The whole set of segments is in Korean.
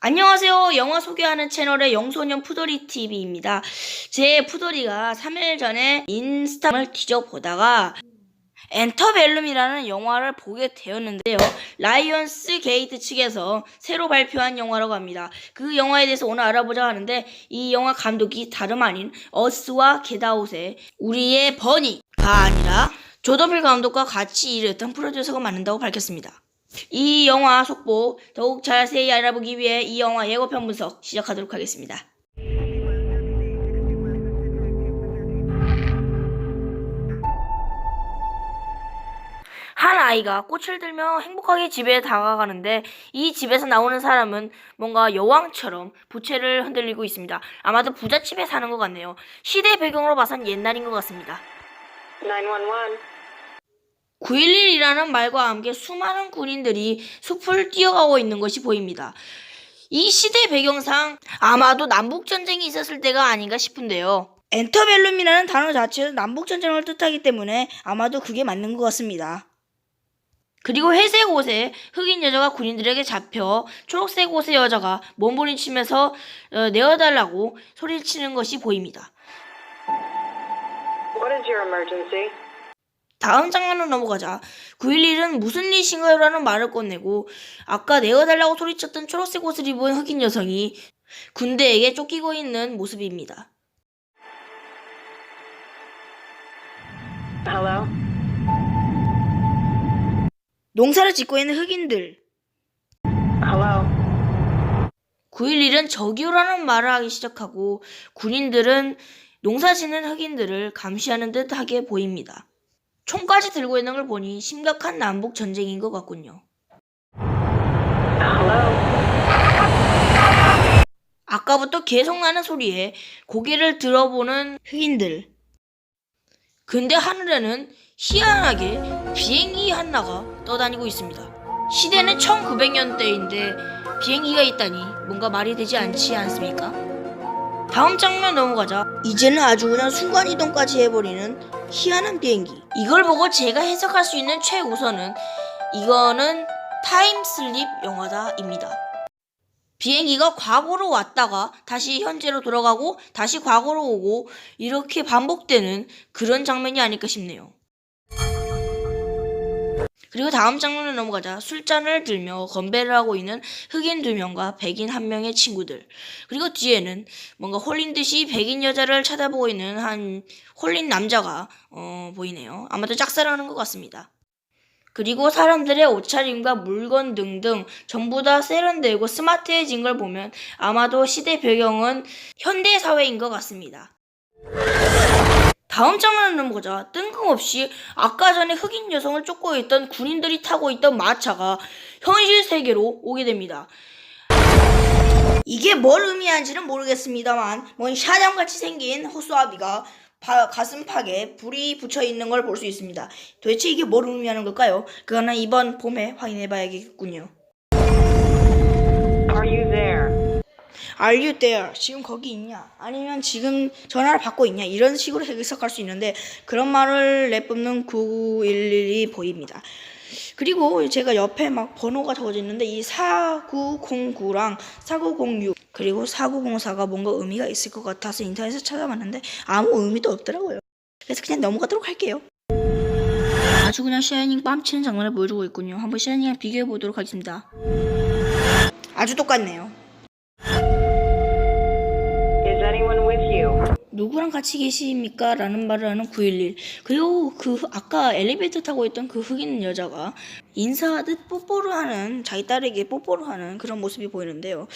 안녕하세요. 영화 소개하는 채널의 영소년 푸더리 TV입니다. 제 푸더리가 3일 전에 인스타를 뒤져보다가 엔터벨룸이라는 영화를 보게 되었는데요. 라이언스 게이트 측에서 새로 발표한 영화라고 합니다. 그 영화에 대해서 오늘 알아보자 하는데 이 영화 감독이 다름 아닌 어스와 겟아웃의 우리의 버니가 아니라 조더필 감독과 같이 일을 했던 프로듀서가 맡는다고 밝혔습니다. 이 영화 속보 더욱 자세히 알아보기 위해 이 영화 예고편 분석 시작하도록 하겠습니다. 한 아이가 꽃을 들며 행복하게 집에 다가가는데 이 집에서 나오는 사람은 뭔가 여왕처럼 부채를 흔들리고 있습니다. 아마도 부잣집에 사는 것 같네요. 시대 배경으로 봐선 옛날인 것 같습니다. 911. 911이라는 말과 함께 수많은 군인들이 숲을 뛰어가고 있는 것이 보입니다. 이 시대 배경상 아마도 남북전쟁이 있었을 때가 아닌가 싶은데요. 엔터벨룸이라는 단어 자체는 남북전쟁을 뜻하기 때문에 아마도 그게 맞는 것 같습니다. 그리고 회색 옷에 흑인 여자가 군인들에게 잡혀 초록색 옷의 여자가 몸부림치면서 어, 내어달라고 소리를 치는 것이 보입니다. What is your emergency? 다음 장면으로 넘어가자 911은 무슨 일이신가요? 라는 말을 꺼내고 아까 내어달라고 소리쳤던 초록색 옷을 입은 흑인 여성이 군대에게 쫓기고 있는 모습입니다. Hello? 농사를 짓고 있는 흑인들 Hello? 911은 저기요라는 말을 하기 시작하고 군인들은 농사 짓는 흑인들을 감시하는 듯 하게 보입니다. 총까지 들고 있는 걸 보니 심각한 남북 전쟁인 것 같군요. 아까부터 계속 나는 소리에 고개를 들어보는 흑인들. 근데 하늘에는 희한하게 비행기 하나가 떠다니고 있습니다. 시대는 1900년대인데 비행기가 있다니 뭔가 말이 되지 않지 않습니까? 다음 장면 넘어가자 이제는 아주 그냥 순간이동까지 해버리는 희한한 비행기 이걸 보고 제가 해석할 수 있는 최우선은 이거는 타임슬립 영화다입니다. 비행기가 과거로 왔다가 다시 현재로 돌아가고 다시 과거로 오고 이렇게 반복되는 그런 장면이 아닐까 싶네요. 그리고 다음 장면으로 넘어가자 술잔을 들며 건배를 하고 있는 흑인 두 명과 백인 한 명의 친구들. 그리고 뒤에는 뭔가 홀린 듯이 백인 여자를 쳐다보고 있는 한 홀린 남자가 어, 보이네요. 아마도 짝사랑하는 것 같습니다. 그리고 사람들의 옷차림과 물건 등등 전부 다 세련되고 스마트해진 걸 보면 아마도 시대 배경은 현대 사회인 것 같습니다. 다음 장면을 넘어가자 뜬금없이 아까 전에 흑인 여성을 쫓고 있던 군인들이 타고 있던 마차가 현실 세계로 오게 됩니다. 이게 뭘 의미하는지는 모르겠습니다만 뭔 샤잠같이 생긴 호수아비가 바- 가슴팍에 불이 붙여 있는 걸 볼 수 있습니다. 도대체 이게 뭘 의미하는 걸까요? 그거는 이번 봄에 확인해 봐야겠군요. Are you there? 지금 거기 있냐? 아니면 지금 전화를 받고 있냐? 이런 식으로 해석할 수 있는데 그런 말을 내뿜는 911이 보입니다. 그리고 제가 옆에 막 번호가 적어져 있는데 이 4909랑 4906 그리고 4904가 뭔가 의미가 있을 것 같아서 인터넷에서 찾아봤는데 아무 의미도 없더라고요. 그래서 그냥 넘어가도록 할게요. 아주 그냥 샤이닝 뺨치는 장면을 보여주고 있군요. 한번 샤이닝을 비교해 보도록 하겠습니다. 아주 똑같네요. 누구랑 같이 계십니까? 라는 말을 하는 911. 그리고 그 아까 엘리베이터 타고 있던 그 흑인 여자가 인사하듯 뽀뽀를 하는 자기 딸에게 뽀뽀를 하는 그런 모습이 보이는데요.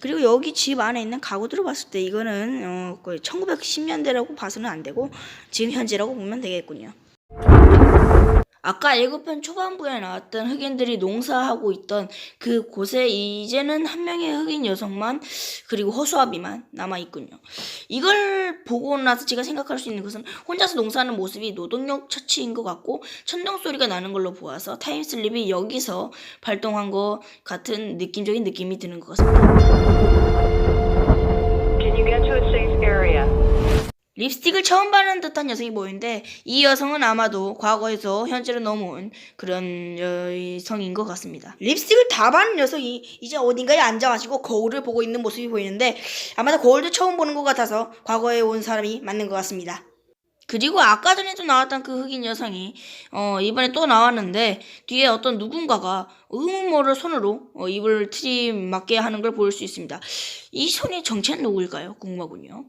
그리고 여기 집 안에 있는 가구들을 봤을 때 이거는 어, 거의 1910년대라고 봐서는 안 되고 지금 현재라고 보면 되겠군요. 아까 예고편 초반부에 나왔던 흑인들이 농사하고 있던 그 곳에 이제는 한 명의 흑인 여성만 그리고 허수아비만 남아 있군요. 이걸 보고 나서 제가 생각할 수 있는 것은 혼자서 농사하는 모습이 노동력 처치인 것 같고 천둥 소리가 나는 걸로 보아서 타임슬립이 여기서 발동한 것 같은 느낌적인 느낌이 드는 것 같습니다. 립스틱을 처음 바르는 듯한 여성이 보이는데 이 여성은 아마도 과거에서 현재로 넘어온 그런 여성인 것 같습니다. 립스틱을 다 바른 여성이 이제 어딘가에 앉아가지고 거울을 보고 있는 모습이 보이는데 아마도 거울도 처음 보는 것 같아서 과거에 온 사람이 맞는 것 같습니다. 그리고 아까 전에 도 나왔던 그 흑인 여성이 어, 이번에 또 나왔는데 뒤에 어떤 누군가가 의문모를 손으로 어, 입을 트림맞게 하는 걸 볼 수 있습니다. 이 손의 정체는 누구일까요? 궁금하군요.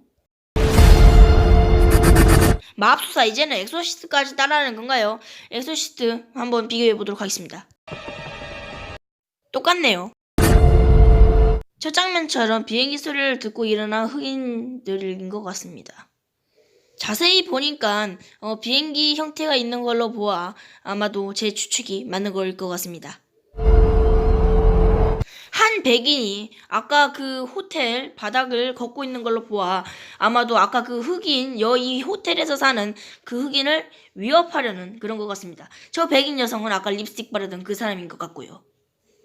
마법수사 이제는 엑소시스트까지 따라하는 건가요? 엑소시스트 한번 비교해 보도록 하겠습니다. 똑같네요. 첫 장면처럼 비행기 소리를 듣고 일어난 흑인들인 것 같습니다. 자세히 보니까 어, 비행기 형태가 있는 걸로 보아 아마도 제 추측이 맞는 걸것 같습니다. 한 백인이 아까 그 호텔 바닥을 걷고 있는 걸로 보아 아마도 아까 그 흑인 여 이 호텔에서 사는 그 흑인을 위협하려는 그런 것 같습니다. 저 백인 여성은 아까 립스틱 바르던 그 사람인 것 같고요.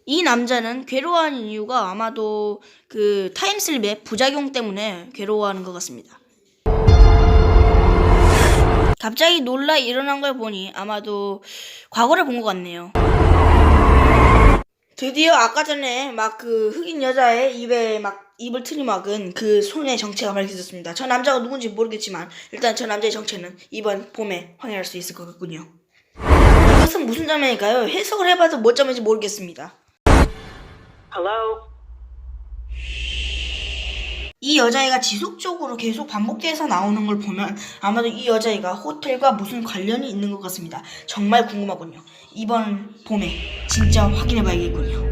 이 남자는 괴로워하는 이유가 아마도 그 타임슬립의 부작용 때문에 괴로워하는 것 같습니다. 갑자기 놀라 일어난 걸 보니 아마도 과거를 본 것 같네요. 드디어 아까 전에 막 그 흑인 여자의 입에 막 입을 트림막은 그 손의 정체가 밝혀졌습니다. 저 남자가 누군지 모르겠지만 일단 저 남자의 정체는 이번 봄에 확인할 수 있을 것 같군요. 이것은 무슨 장면일까요? 해석을 해봐도 뭐 점인지 모르겠습니다. Hello? 이 여자애가 지속적으로 계속 반복돼서 나오는 걸 보면 아마도 이 여자애가 호텔과 무슨 관련이 있는 것 같습니다. 정말 궁금하군요. 이번 봄에 진짜 확인해 봐야겠군요.